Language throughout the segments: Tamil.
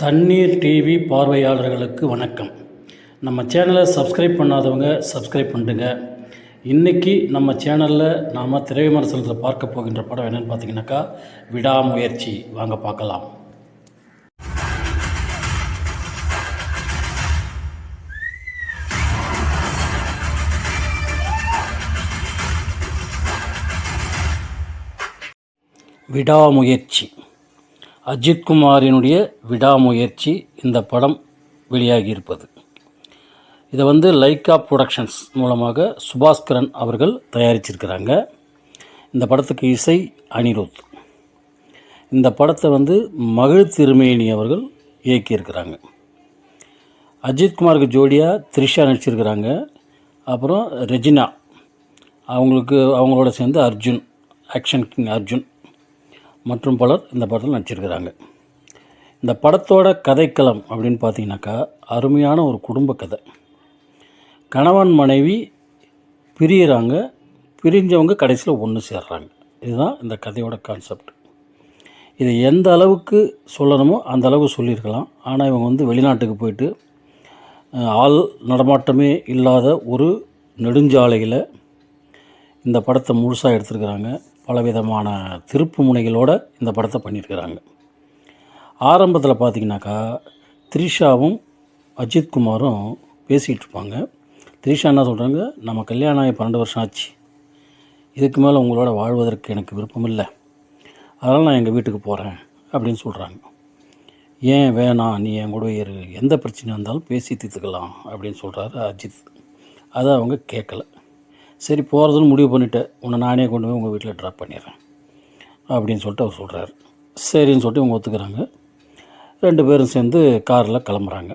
தண்ணீர் டிவி பார்வையாளர்களுக்கு வணக்கம். நம்ம சேனலை சப்ஸ்கிரைப் பண்ணாதவங்க சப்ஸ்கிரைப் பண்ணுங்க இன்றைக்கி நம்ம சேனலில் நாம் திரை விமர்சனத்தில் பார்க்க போகின்ற படம் என்னென்னு பார்த்தீங்கன்னாக்கா விடாமுயற்சி. வாங்க பார்க்கலாம். விடாமுயற்சி. அஜித்குமாரினுடைய விடாமுயற்சி இந்த படம் வெளியாகியிருப்பது. இதை வந்து லைக்கா ப்ரொடக்ஷன்ஸ் மூலமாக சுபாஸ்கரன் அவர்கள் தயாரிச்சிருக்கிறாங்க. இந்த படத்துக்கு இசை அனிருத். இந்த படத்தை வந்து மகிழ் திருமேனி அவர்கள் இயக்கியிருக்கிறாங்க. அஜித்குமாருக்கு ஜோடியாக த்ரிஷா நடிச்சிருக்கிறாங்க. அப்புறம் ரெஜினா. அவங்களுக்கு அவங்களோட சேர்ந்து அர்ஜுன் ஆக்ஷன் கிங் அர்ஜுன். மற்றும் பலர் இந்த படத்தில் நடிச்சிருக்கிறாங்க. இந்த படத்தோட கதைக்களம் அப்படின்னு பார்த்தீங்கன்னாக்கா அருமையான ஒரு குடும்ப கதை. கணவன் மனைவி பிரியிறாங்க பிரிஞ்சவங்க கடைசியில் ஒன்று சேர்றாங்க. இதுதான் இந்த கதையோட கான்செப்ட் இதை எந்த அளவுக்கு சொல்லணுமோ அந்த அளவுக்கு சொல்லியிருக்கலாம். ஆனால் இவங்க வந்து வெளிநாட்டுக்கு போயிட்டு ஆள் நடமாட்டமே இல்லாத ஒரு நெடுஞ்சாலையில் இந்த படத்தை முழுசாக எடுத்திருக்கிறாங்க. பலவிதமான திருப்பு முனைகளோடு இந்த படத்தை பண்ணியிருக்கிறாங்க. ஆரம்பத்தில் பார்த்தீங்கன்னாக்கா த்ரிஷாவும் அஜித்குமாரும் பேசிகிட்டு இருப்பாங்க. த்ரிஷா என்ன சொல்கிறாங்க நம்ம கல்யாணம் ஆகி பன்னெண்டு வருஷம் ஆச்சு. இதுக்கு மேலே உங்களோட வாழ்வதற்கு எனக்கு விருப்பம் இல்லை. அதனால் நான் எங்கள் வீட்டுக்கு போகிறேன் அப்படின்னு சொல்கிறாங்க ஏன் வேணாம் நீ என் கூட இரு. எந்த பிரச்சனை இருந்தாலும் பேசி தீர்த்துக்கலாம் அப்படின்னு சொல்கிறாரு அஜித். அதை அவங்க கேட்கல சரி போகிறதுன்னு முடிவு பண்ணிவிட்டேன் உன்னை நானே கொண்டு போய் உங்கள் வீட்டில் ட்ராப் பண்ணிடுறேன். அப்படின்னு சொல்லிட்டு அவர் சொல்கிறாரு சரின்னு சொல்லிட்டு இவங்க ஒத்துக்கிறாங்க. ரெண்டு பேரும் சேர்ந்து காரில் கிளம்புறாங்க.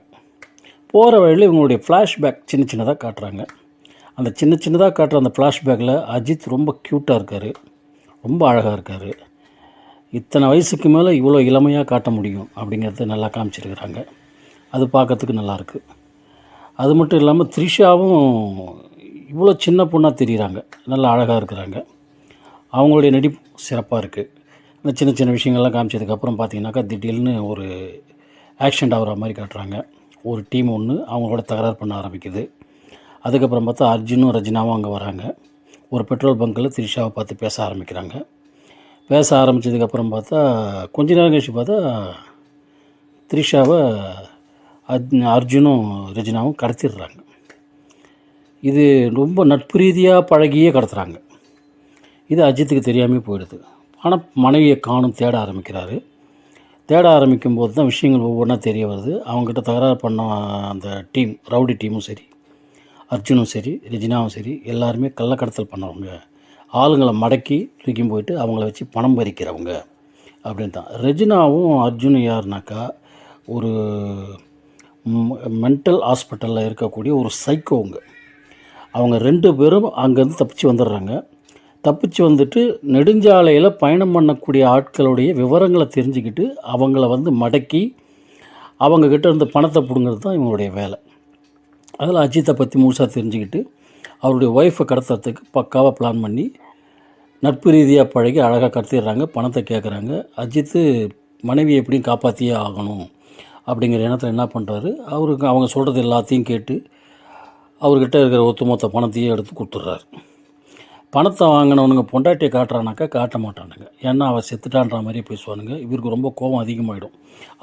போகிற வழியில் இவங்களுடைய ஃப்ளாஷ்பேக் சின்ன சின்னதாக காட்டுறாங்க. அந்த சின்ன சின்னதாக காட்டுற அந்த ஃப்ளாஷ்பேக்கில் அஜித் ரொம்ப க்யூட்டாக இருக்கார். ரொம்ப அழகாக இருக்கார். இத்தனை வயசுக்கு மேலே இவ்வளோ இளமையாக காட்ட முடியும் அப்படிங்கிறத நல்லா காமிச்சிருக்கிறாங்க. அது பார்க்கறதுக்கு நல்லாயிருக்கு அது மட்டும் இல்லாமல் த்ரிஷாவும் இவ்வளோ சின்ன பொண்ணாக தெரியுறாங்க. நல்லா அழகாக இருக்கிறாங்க. அவங்களுடைய நடிப்பு சிறப்பாக இருக்குது இந்த சின்ன சின்ன விஷயங்கள்லாம் காமிச்சதுக்கப்புறம் பார்த்தீங்கன்னாக்கா திடீர்னு ஒரு ஆக்சிடெண்ட் ஆகிற மாதிரி காட்டுறாங்க. ஒரு டீம் ஒன்று அவங்களோட தகராறு பண்ண ஆரம்பிக்குது. அதுக்கப்புறம் பார்த்தா அர்ஜுனும் ரஜினாவும் அங்கே வராங்க. ஒரு பெட்ரோல் பங்க்கில் த்ரிஷாவை பார்த்து பேச ஆரம்பிக்கிறாங்க. பேச ஆரம்பித்ததுக்கப்புறம் பார்த்தா கொஞ்ச நேரம் கழிச்சு பார்த்தா த்ரிஷாவை அர்ஜுனும் ரஜினாவும் கடத்திடுறாங்க. இது ரொம்ப நட்பு ரீதியாக பழகியே கடத்துகிறாங்க இது அஜித்துக்கு தெரியாமே போயிடுது. ஆனால் மனைவியை காணும் தேட ஆரம்பிக்கிறாரு. தேட ஆரம்பிக்கும் போது தான் விஷயங்கள் ஒவ்வொன்றா தெரிய வருது. அவங்ககிட்ட தகராறு பண்ண அந்த டீம் ரவுடி டீமும் சரி அர்ஜுனும் சரி ரெஜினாவும் சரி எல்லாருமே கள்ளக்கடத்தல் பண்ணவங்க. ஆளுங்களை மடக்கி தூக்கி போயிட்டு அவங்கள வச்சு பணம் பறிக்கிறவங்க அப்படின்னு தான். ரெஜினாவும் அர்ஜுனும் யாருனாக்கா ஒரு மென்டல் ஹாஸ்பிட்டலில் இருக்கக்கூடிய ஒரு சைக்கோங்க அவங்க ரெண்டு பேரும் அங்கேருந்து தப்பிச்சு வந்துடுறாங்க. தப்பிச்சு வந்துட்டு நெடுஞ்சாலையில் பயணம் பண்ணக்கூடிய ஆட்களுடைய விவரங்களை தெரிஞ்சுக்கிட்டு அவங்கள வந்து மடக்கி அவங்கக்கிட்ட இருந்து பணத்தை பிடுங்கிறது தான் இவங்களுடைய வேலை. அதில் அஜித்தை பற்றி முழுசாக தெரிஞ்சுக்கிட்டு அவருடைய ஒய்ஃபை கடத்துறதுக்கு பக்காவாக பிளான் பண்ணி நட்பு ரீதியாக பழகி அழகாக கடத்திடுறாங்க பணத்தை கேட்குறாங்க அஜித்து மனைவியை எப்படியும் காப்பாற்றியே ஆகணும். அப்படிங்கிற எண்ணத்தில் என்ன பண்ணுறாரு அவருக்கு அவங்க சொல்கிறது எல்லாத்தையும் கேட்டு அவர்கிட்ட இருக்கிற ஒத்துமொத்த பணத்தையே எடுத்து கொடுத்துட்றாரு. பணத்தை வாங்கினவனுங்க பொண்டாட்டியை காட்டுறானாக்கா காட்ட மாட்டானுங்க. ஏன்னா அவள் செத்துட்டான்ற மாதிரி பேசுவானுங்க. இவருக்கு ரொம்ப கோபம் அதிகமாகிடும்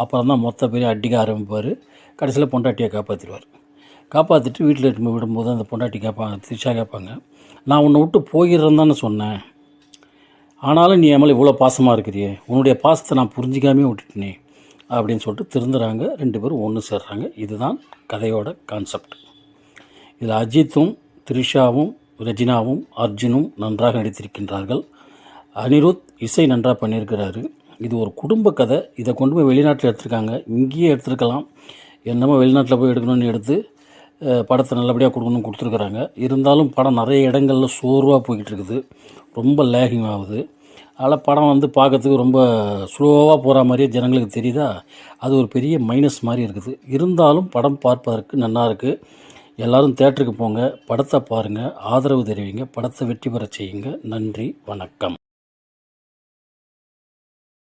அப்புறம் தான் மொத்த பேர் அடிக்க ஆரம்பிப்பார். கடைசியில் பொண்டாட்டியை காப்பாற்றிடுவார் காப்பாற்றிட்டு வீட்டில் எடுத்து விடும்போது அந்த பொண்டாட்டி கேட்பாங்க திரிஷா கேட்பாங்க நான் உன்னை விட்டு போயிடுறேன் தானே சொன்னேன். ஆனாலும் நீ என் மேலே இவ்வளோ பாசமாக இருக்கிறியே. உன்னுடைய பாசத்தை நான் புரிஞ்சிக்காமே விட்டுட்டேனே அப்படின்னு சொல்லிட்டு திருந்துறாங்க. ரெண்டு பேரும் ஒன்று சேர்றாங்க. இதுதான் கதையோட கான்செப்ட் இதில் அஜித்தும் த்ரிஷாவும் ரஜினாவும் அர்ஜுனும் நன்றாக நடித்திருக்கின்றார்கள். அனிருத் இசை நன்றாக பண்ணியிருக்கிறாரு. இது ஒரு குடும்ப கதை. இதை கொண்டு போய் வெளிநாட்டில் எடுத்திருக்காங்க. இங்கேயே எடுத்திருக்கலாம். என்னமோ வெளிநாட்டில் போய் எடுக்கணும்னு எடுத்து படத்தை நல்லபடியாக கொடுக்கணும்னு கொடுத்துருக்குறாங்க. இருந்தாலும் படம் நிறைய இடங்களில் சோர்வாக போய்கிட்டு இருக்குது ரொம்ப லேகிங் ஆகுது. அதனால் படம் வந்து பார்க்கறதுக்கு ரொம்ப ஸ்லோவாக போகிற மாதிரியே ஜனங்களுக்கு தெரியுதா? அது ஒரு பெரிய மைனஸ் மாதிரி இருக்குது. இருந்தாலும் படம் பார்ப்பதற்கு நல்லா இருக்குது எல்லாரும் தேட்டருக்கு போங்க படத்தை பாருங்கள் ஆதரவு தெரிவிங்க படத்தை வெற்றி பெற செய்யுங்க. நன்றி வணக்கம்.